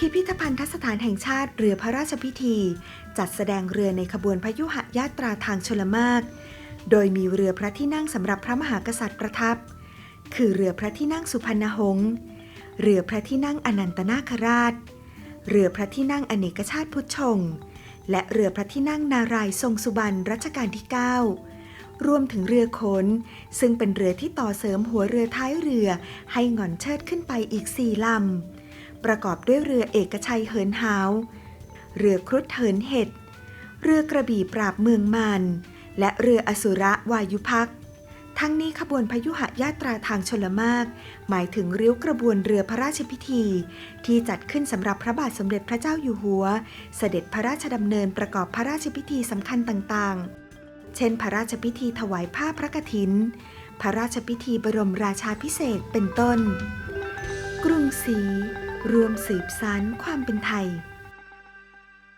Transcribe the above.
พันธสถานแห่งชาติเรือพระราชพิธี จัดแสดงเรือในขบวนพยุหยาตราทางชลมาก โดยมีเรือพระที่นั่งสำหรับพระมหากษัตริย์ประทับ คือเรือพระที่นั่งสุพรรณหงษ์เรือพระที่นั่งอนันตนาคราช เรือพระที่นั่งอเนกชาติพุทธชง และเรือพระที่นั่งนารายทรงสุบรรณรัชกาลที่ 9 รวมถึงเรือขน ซึ่งเป็นเรือที่ต่อเสริมหัวเรือท้ายเรือให้หงอนเชิดขึ้นไปอีกสี่ลำ ประกอบด้วยเรือเอกชัยเหินหาว เรือครุฑเหินเห็ด เรือกระบี่ปราบเมืองมัน และเรืออสุระวายุพัก ทั้งนี้ขบวนพยุหยาตราทางชลมาก หมายถึงริ้วกระบวนเรือพระราชพิธี ที่จัดขึ้นสำหรับพระบาทสมเด็จพระเจ้าอยู่หัว เสด็จพระราชดำเนินประกอบพระราชพิธีสำคัญต่างๆ เช่น พระราชพิธีถวายผ้าพระกฐิน พระราชพิธีบรมราชาพิเศษเป็นต้น กรุงศรี รวมสืบสานความเป็นไทย